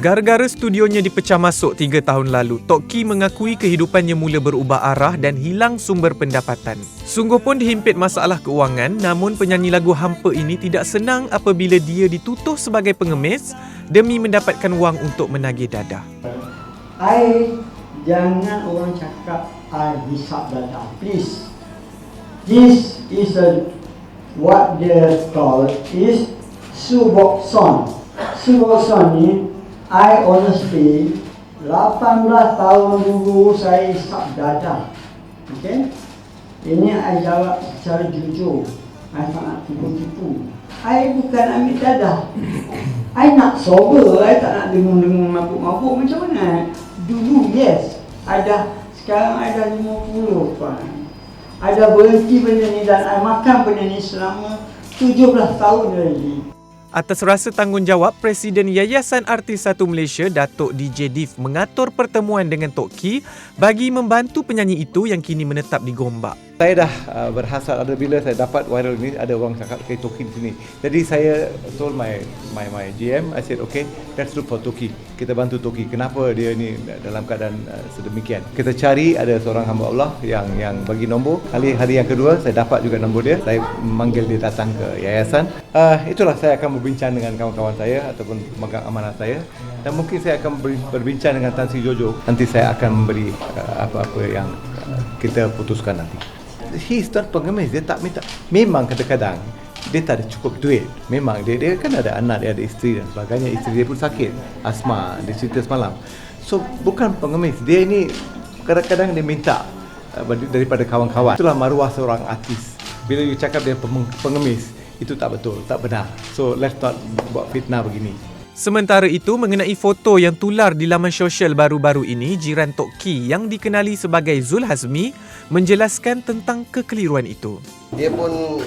Gara-gara studionya dipecah masuk tiga tahun lalu, Tok Ki mengakui kehidupannya mula berubah arah dan hilang sumber pendapatan. Sungguh pun dihimpit masalah keuangan, namun penyanyi lagu hampa ini tidak senang apabila dia ditutuh sebagai pengemis demi mendapatkan wang untuk menagih dadah. I jangan orang cakap I hisap dada. Please. This is a what they call is suboxone. Suboxone ni I honestly 18 tahun dulu saya hisap dada. Okay? Ini I jawab secara jujur. I tak nak tipu-tipu. I bukan ambil dadah. I nak sober, I tak nak dengung-dengung mabuk-mabuk macam mana. Dulu yes, ada sekarang ada 50 kan. Ada berhenti benda ni dan I makan benda ni selama 17 tahun lagi. Atas rasa tanggungjawab, Presiden Yayasan Artis Satu Malaysia, Datuk DJ Div mengatur pertemuan dengan Tok Ki bagi membantu penyanyi itu yang kini menetap di Gombak. Saya dah uh, berhasrat ada bila saya dapat viral ni ada orang cakap okay Toki di sini. Jadi saya told my my my GM I said okay let's look for Toki. Kita bantu Toki. Kenapa dia ni dalam keadaan uh, sedemikian? Kita cari ada seorang hamba Allah yang yang bagi nombor. Hari hari yang kedua saya dapat juga nombor dia. Saya memanggil dia datang ke yayasan. Uh, itulah saya akan berbincang dengan kawan-kawan saya ataupun pemegang amanah saya dan mungkin saya akan ber, berbincang dengan Tan Sri Jojo. Nanti saya akan memberi uh, apa-apa yang uh, kita putuskan nanti he's not pengemis. Dia tak minta. Memang kadang-kadang dia tak ada cukup duit. Memang dia dia kan ada anak dia ada isteri dan sebagainya. Isteri dia pun sakit. Asma dia cerita semalam. So bukan pengemis. Dia ini kadang-kadang dia minta uh, daripada kawan-kawan. Itulah maruah seorang artis. Bila you cakap dia pengemis itu tak betul tak benar. So let's not buat fitnah begini Sementara itu, mengenai foto yang tular di laman sosial baru-baru ini, jiran Tok Ki yang dikenali sebagai Zul Hazmi menjelaskan tentang kekeliruan itu. Dia pun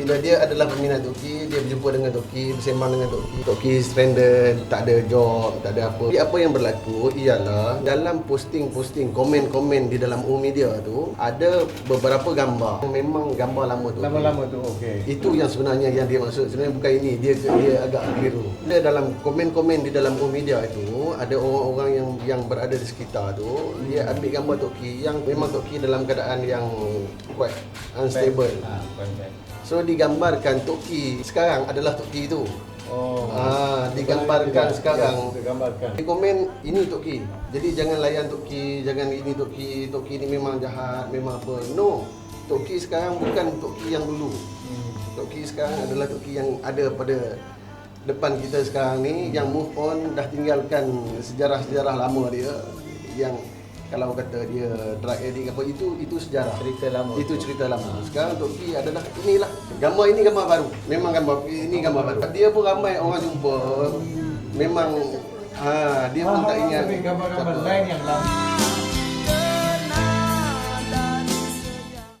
bila dia adalah peminat Toki, dia berjumpa dengan Toki, bersembang dengan Toki. Toki stranded, tak ada job, tak ada apa. Jadi apa yang berlaku ialah dalam posting-posting, komen-komen di dalam U media tu ada beberapa gambar. Memang gambar lama tu. Lama-lama tu, okey. Itu yang sebenarnya yang dia maksud. Sebenarnya bukan ini, dia dia agak keliru. Dia dalam komen-komen di dalam U media itu ada orang-orang yang yang berada di sekitar tu, dia ambil gambar Toki yang memang Toki dalam keadaan yang quite unstable. Ha, so digambarkan Toki sekarang adalah Toki itu. Oh. Ha, digambarkan sekarang. Digambarkan. Di komen ini Toki. Jadi jangan layan Toki, jangan ini Toki. Toki ini memang jahat, memang apa. No. Toki sekarang bukan Toki yang dulu. Hmm. Toki sekarang adalah Toki yang ada pada depan kita sekarang ni yang move on dah tinggalkan sejarah-sejarah lama dia yang kalau kata dia drug addict apa itu itu sejarah. Cerita lama. Itu cerita lama. Sekarang Tok Ki adalah inilah. Gambar ini gambar baru. Memang gambar ini gambar baru. dia pun ramai orang jumpa. Memang ha dia pun tak ingat. Gambar-gambar lain yang lama